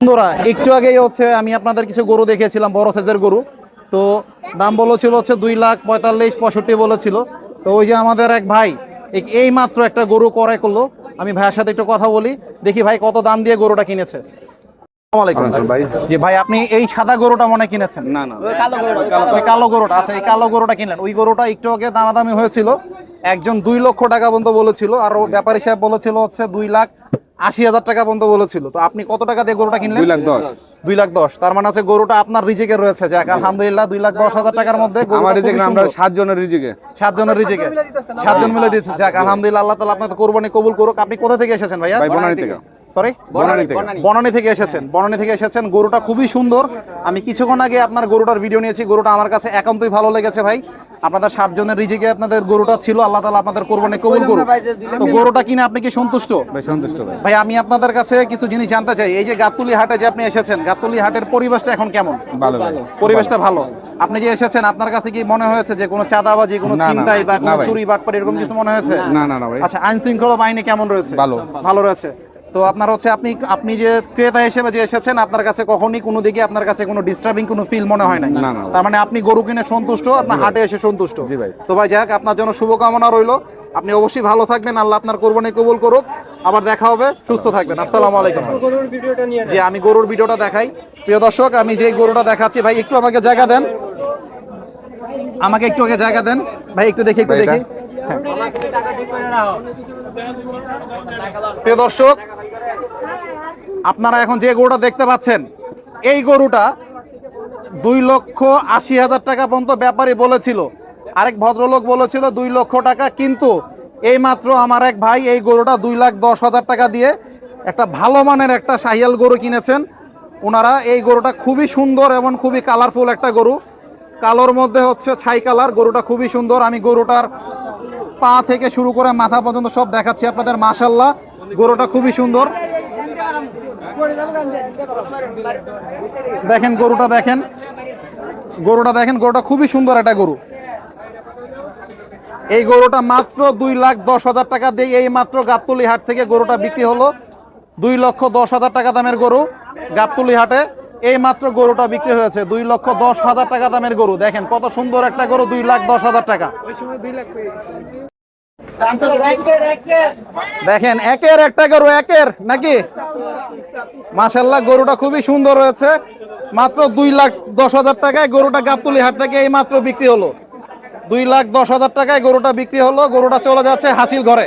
বন্ধুরা একটু আগেই হচ্ছে আমি আপনাদের কিছু গরু দেখিয়েছিলাম বড় সাইজের গরু। তো দাম বলেছিল হচ্ছে দুই লাখ পঁয়তাল্লিশ পঁয়ষট্টি বলেছিল। তো ওই যে আমাদের এক ভাই এই- মাত্র একটা গরু ক্রয় করল। আমি ভাইয়ের সাথে একটু কথা বলি দেখি ভাই কত দাম দিয়ে গরুটা কিনেছে। আসসালামু জি ভাই আপনি এই সাদা গরুটা মনে কিনেছেন? না না। কালো গরুটা আচ্ছা এই কালো গরুটা কিনলেন। ওই গরুটা একটু আগে দামাদামি হয়েছিল। একজন দুই লক্ষ টাকা পর্যন্ত বলেছিল আর ব্যাপারী সাহেব বলেছিল হচ্ছে দুই লাখ আশি হাজার টাকা পর্যন্ত বলেছিল। তো আপনি কত টাকা দিয়ে গরুটা কিনলেন? দুই লাখ দশ। দুই লাখ দশ। তার মানে হচ্ছে গরুটা আপনার রিজিকে রয়েছে। যে আলহামদুলিল্লাহ দুই লাখ দশ হাজার টাকার মধ্যে গরুটা আমার সাত জনের রিজিকে। সাত জনের রিজিকে। সাতজন মিলে দিচ্ছে যাক আলহামদুলিল্লাহ আল্লাহ তালা আপনার কোরবানি কবুল করুক। আপনি কোথা থেকে এসেছেন ভাইয়া? ভাই থেকে। সরি বনানী থেকে। বনানী থেকে এসেছেন। বনানী থেকে এসেছেন। গরুটা খুবই সুন্দর। আমি কিছুক্ষণ আগে আপনার গরুটার ভিডিও নিয়েছি। গরুটা আমার কাছে একান্তই ভালো লেগেছে ভাই। আপনাদের ষাট জনের রিজিকে আপনাদের গরুটা ছিল। আল্লাহ তালা আপনাদের কোরবানি কবুল করুক। তো গরুটা কিনে আপনি কি সন্তুষ্ট? ভাই সন্তুষ্ট ভাই। ভাই আমি আপনাদের কাছে কিছু জিনিস জানতে চাই। এই যে গাবতুলি হাটে যে আপনি এসেছেন গাবতুলি হাটের পরিবেশটা এখন কেমন? ভালো পরিবেশটা ভালো। আপনি যে এসেছেন আপনার কাছে কি মনে হয়েছে যে কোনো চাঁদাবাজি কোনো ছিনতাই বা কোনো চুরি বাটপারি এরকম কিছু মনে হয়েছে? না না না ভাই। আচ্ছা আইন শৃঙ্খলা বাহিনী কেমন রয়েছে? ভালো। ভালো রয়েছে। তো আপনার হচ্ছে আপনি আপনি যে ক্রেতা হিসেবে যে এসেছেন আপনার কাছে কখনই কোনো দিকে আপনার কাছে কোনো ডিস্টার্বিং কোনো ফিল মনে হয় নাই। না, না। তার মানে আপনি গরু কিনে সন্তুষ্ট আপনার হাটে এসে সন্তুষ্ট। জি ভাই। তো ভাই যাক আপনার জন্য শুভকামনা রইল। আপনি অবশ্যই ভালো থাকবেন আল্লাহ আপনার কোরবানি কবুল করুক। আবার দেখা হবে সুস্থ থাকবেন। আসসালামু আলাইকুম জি আমি গরুর ভিডিওটা দেখাই। প্রিয় দর্শক আমি যে গরুটা দেখাচ্ছি ভাই একটু আমাকে জায়গা দেন। আমাকে একটু আগে জায়গা দেন। ভাই একটু দেখি একটু দেখি। প্রিয় দর্শক, আপনারা এখন যে গরুটা দেখতে পাচ্ছেন, এই গরুটা দুই লক্ষ আশি হাজার টাকা পর্যন্ত ব্যাপারী বলেছিল। আরেক ভদ্রলোক বলেছিল, দুই লক্ষ টাকা, কিন্তু এই মাত্র আমার এক ভাই এই গরুটা দুই লাখ দশ হাজার টাকা দিয়ে একটা ভালো মানের একটা শাহিয়াল গরু কিনেছেন। ওনারা এই গরুটা খুবই সুন্দর এবং খুবই কালারফুল একটা গরু। কালোর মধ্যে হচ্ছে ছাই কালার, গরুটা খুবই সুন্দর। আমি গরুটার পা থেকে শুরু করে মাথা পর্যন্ত সব দেখাচ্ছি আপনাদের মাশাল্লাহ গরুটা খুবই সুন্দর। দেখেন গরুটা দেখেন। গরুটা দেখেন, গরুটা খুবই সুন্দর একটা গরু। এই গরুটা মাত্র দুই লাখ দশ হাজার টাকা দিয়ে এই মাত্র গাবতলি হাট থেকে গরুটা বিক্রি হলো। দুই লক্ষ দশ হাজার টাকা দামের গরু গাবতলি হাটে। এই মাত্র গরুটা বিক্রি হয়েছে দুই লক্ষ দশ হাজার টাকা দামের গরু। দেখেন কত সুন্দর একটা গরু, দুই লাখ দশ হাজার টাকা। দেখেন, একের একটা গরু, একের, নাকি? মাশাল্লাহ গরুটা খুবই সুন্দর হয়েছে। মাত্র দুই লাখ দশ হাজার টাকায় গরুটা গাবতুলি হাট থেকে এই মাত্র বিক্রি হলো। দুই লাখ দশ হাজার টাকায় গরুটা বিক্রি হলো, গরুটা চলে যাচ্ছে হাসিল ঘরে।